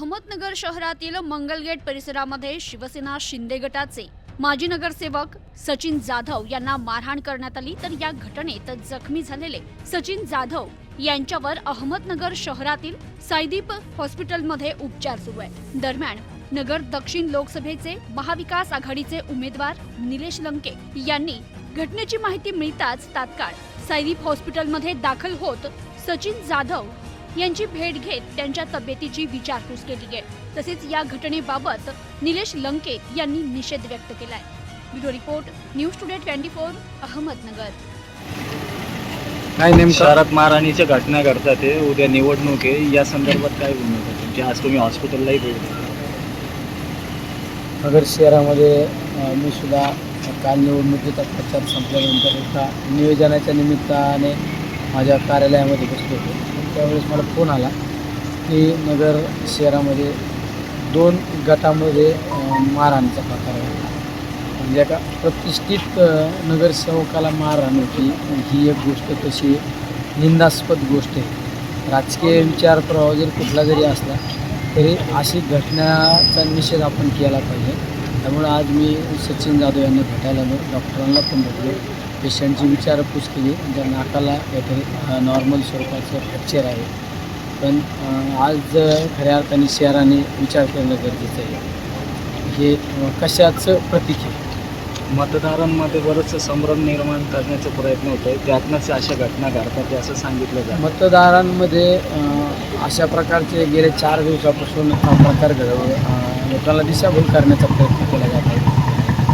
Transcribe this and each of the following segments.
अहमदनगर शहरातील मंगलगेट परिसरामध्ये शिवसेना शिंदे गटाचे माजी नगरसेवक सचिन जाधव यांना मारहाण करण्यात आली. तर या घटनेत जखमी झालेले सचिन जाधव यांच्यावर अहमदनगर शहरातील सायदीप हॉस्पिटलमध्ये उपचार सुरू आहे दरम्यान नगर दक्षिण लोकसभेचे महाविकास आघाडीचे उमेदवार निलेश लंके यांनी घटनेची माहिती मिळताच तात्काळ सायदीप हॉस्पिटलमध्ये दाखल होत सचिन जाधव यांची भेट घेत त्यांच्या तब्येतीची विचारपूस केली आहे तसेच या घटनेबाबत निलेश लंके यांनी निषेध व्यक्त केलाय. Bureau report news today twenty four Ahmednagar. काय नेमकं? शहरात मारहाणीच्या घटना घडतात ते उद्या निवडणूक आहे या संदर्भात काय भूमिका आहे? तुमची आज तुम्ही हॉस्पिटललाही भेट दिली. नगर शहरामध्ये अ, मी सुद्धा काल निवडणुकीचा प्रचार संपल्यानंतर एका नियोजनाच्या निमित्ताने माझ्या कार्यालयामध्ये बसलो होतो. त्यावेळेस मला फोन आला की नगर शहरामध्ये दोन गटामध्ये मारहाणीचा प्रकार घडला म्हणजे एका प्रतिष्ठित नगरसेवकाला मारहाण होती ही एक गोष्ट तशी निंदास्पद गोष्ट आहे. राजकीय विचार प्रवाह जरी कुठला जरी असला तरी अशी घटनाचा निषेध आपण केला पाहिजे. त्यामुळे आज मी सचिन जाधव यांना भेटायला आलो. डॉक्टरांना पण भेटलो. पेशंटची विचारपूस केली. त्या नाकाला काहीतरी नॉर्मल स्वरूपाचं फ्रॅक्चर आहे. पण आज खऱ्या अर्थाने शहराने विचार करणं गरजेचं आहे. हे कशाचं प्रतीक आहे? मतदारांमध्ये बरंचसं संभ्रम निर्माण करण्याचा प्रयत्न होत आहे त्यातनंच अशा घटना घडतात असं सांगितलं जातं. मतदारांमध्ये अशा प्रकारचे गेले चार दिवसापासून हा प्रकार घडवून अ, लोकांना दिशाभूल करण्याचा प्रयत्न केला जात.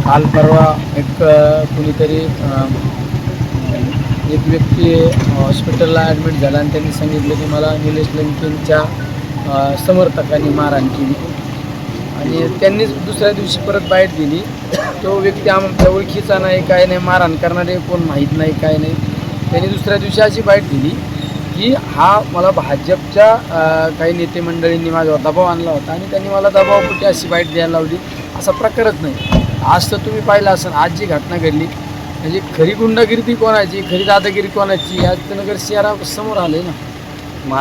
काल परवा एक कुणीतरी एक व्यक्ती हॉस्पिटलला ॲडमिट झाला आणि त्यांनी सांगितलं की मला निलेश लंकेंच्या समर्थकांनी मारहाण केली. आणि त्यांनीच दुसऱ्या दिवशी परत बाहेर दिली. तो व्यक्ती आमच्या ओळखीचा नाही काय नाही मारहाण करणारे कोण माहीत नाही काय नाही. त्यांनी दुसऱ्या दिवशी अशी बाईट दिली की हा मला भाजपच्या काही नेते मंडळींनी माझ्यावर दबाव आणला होता आणि त्यांनी मला दबाव कुठे अशी बाईट द्यायला लावली. असा प्रकारच नाही. आज तर तुम्ही पाहिलं असाल आज जी घटना घडली म्हणजे खरी गुंडागिरी कोणाची खरी दादागिरी कोणाची आज तर नगर शहरा समोर आले ना.